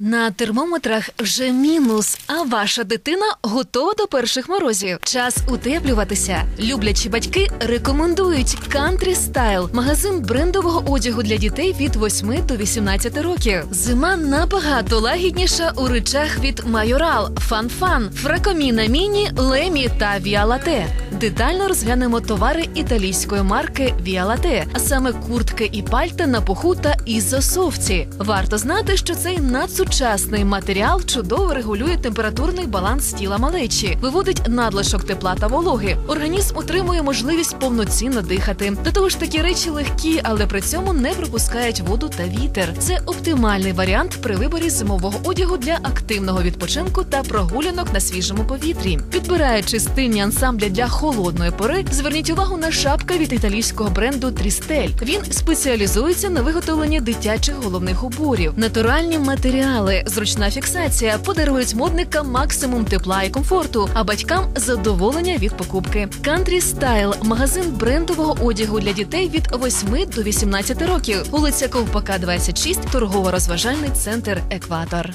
На термометрах вже мінус, а ваша дитина готова до перших морозів. Час утеплюватися. Люблячі батьки рекомендують Country Style – магазин брендового одягу для дітей від 8 до 18 років. Зима набагато лагідніша у речах від Майорал, Фан-Фан, Фракоміна Міні, Лемі та Віалате. Детально розглянемо товари італійської марки Віалате, а саме куртки і пальта на пуху та ізософті. Варто знати, що цей надсучасний матеріал чудово регулює температурний баланс тіла малечі, виводить надлишок тепла та вологи. Організм отримує можливість повноцінно дихати. До того ж, такі речі легкі, але при цьому не пропускають воду та вітер. Це оптимальний варіант при виборі зимового одягу для активного відпочинку та прогулянок на свіжому повітрі. Підбираючи стильні ансамблі для холодної пори, зверніть увагу на шапка від італійського бренду Трістель. Він спеціалізується на виготовленні дитячих головних уборів. Натуральні матеріали, зручна фіксація подарують модникам максимум тепла і комфорту, а батькам задоволення від покупки. Country Style – магазин брендового одягу для дітей від 8 до 18 років. Вулиця Ковпака, 26, торгово-розважальний центр Екватор.